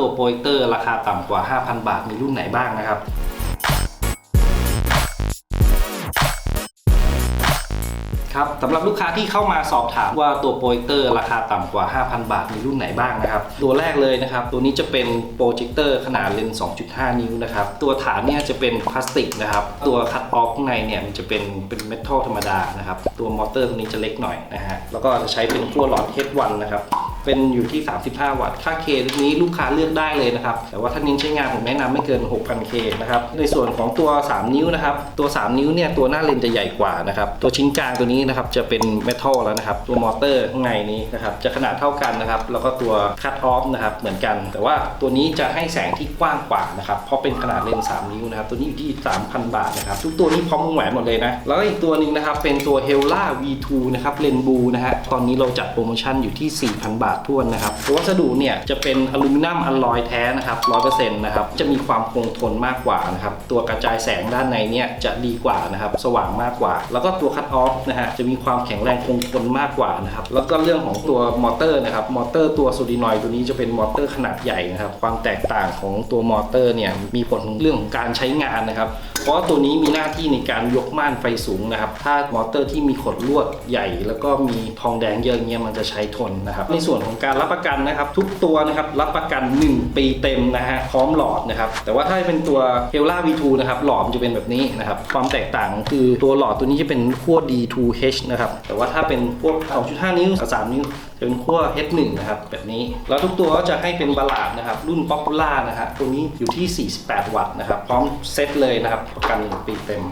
ตัวโปรเจคเตอร์ราคาต่ำกว่า 5,000 บาท มีรุ่นไหนบ้างนะครับ ครับสำหรับลูกค้าที่เข้ามาสอบถามว่าตัวโปรเจคเตอร์ราคาต่ำกว่า 5,000 บาท มีรุ่นไหนบ้างนะครับ ตัวแรกเลยนะครับ ตัวนี้จะเป็นโปรเจคเตอร์ขนาดเลนส์ 2.5 นิ้วนะครับ ตัวฐานเนี่ยจะเป็นพลาสติกนะครับ ตัวคัตออฟข้างในเนี่ยมันจะเป็นเป็นเมทัลธรรมดานะครับ ตัวมอเตอร์ตัวนี้จะเล็กหน่อยนะฮะ แล้วก็จะใช้เป็นขั้วหลอด H1 นะครับ เป็นอยู่ที่ 35 วัตต์ ค่า K นี้ลูกค้าเลือกได้เลยนะครับ แต่ว่าถ้าเน้นใช้งานผมแนะนำไม่เกิน 6,000 K นะครับ ในส่วนของตัว 3 นิ้วนะครับ ตัว 3 นิ้วเนี่ยตัวหน้าเลนจะใหญ่กว่านะครับ ตัวชิ้นกลางตัวนี้นะครับจะเป็นเมทัลแล้วนะครับ ตัวมอเตอร์ข้างในนี้นะครับจะขนาดเท่ากันนะครับ แล้วก็ตัวคัตออฟนะครับเหมือนกัน แต่ว่าตัวนี้จะให้แสงที่กว้างกว่านะครับ เพราะเป็นขนาดเลนส์3นิ้วนะครับ ตัวนี้อยู่ที่ 3,000 บาทนะครับ ทุกตัวนี้พร้อมวงแหวนหมดเลยนะ แล้วอีกตัวหนึ่งนะครับเป็นตัว h e l a V2 นะครับเลนบูนะฮะ ตอนนี้เราจัดโปรโมชั่นอยู่ที่ 4,000 บาททวนนะครับวัสดุเนี่ยจะเป็นอลูมิเนียมอลลอยแท้นะครับ100%นต์นะครับจะมีความคงทนมากกว่านะครับตัวกระจายแสงด้านในเนี่ยจะดีกว่านะครับสว่างมากกว่า แล้วก็ตัวคัตออฟนะฮะจะมีความแข็งแรงคงทนมากกว่านะครับแล้วก็เรื่องของตัวมอเตอร์นะครับมอเตอร์ตัวโซลินอยตัวนี้จะเป็นมอเตอร์ขนาดใหญ่นะครับความแตกต่างของตัวมอเตอร์เนี่ยมีผลเรื่องของการใช้งานนะครับ เพราะตัวนี้มีหน้าที่ในการยกม่านไฟสูงนะครับ ถ้ามอเตอร์ที่มีขดลวดใหญ่ แล้วก็มีทองแดงเยอะเงี้ยมันจะใช้ทนนะครับในส่วนของการรับประกันนะครับ ทุกตัวนะครับรับประกัน 1 ปีเต็มนะฮะพร้อมหลอดนะครับ แต่ว่าถ้าเป็นตัว h e l a V2 นะครับหลอดมันจะเป็นแบบนี้นะครับ ความแตกต่างคือตัวหลอดตัวนี้จะเป็นขั้ว D2H นะครับ แต่ว่าถ้าเป็นพวก2.5นิ้วกับ3นิ้วจะเป็นขั้ว H1 นะครับแบบนี้ แล้วทุกตัวก็จะให้เป็นบาลาดนะครับ รุ่น Popular นะฮะตัวนี้อยู่ที่ 48 วัตต์นะครับ พร้อมเซตเลยนะครับประกัน 1 ปีเต็ม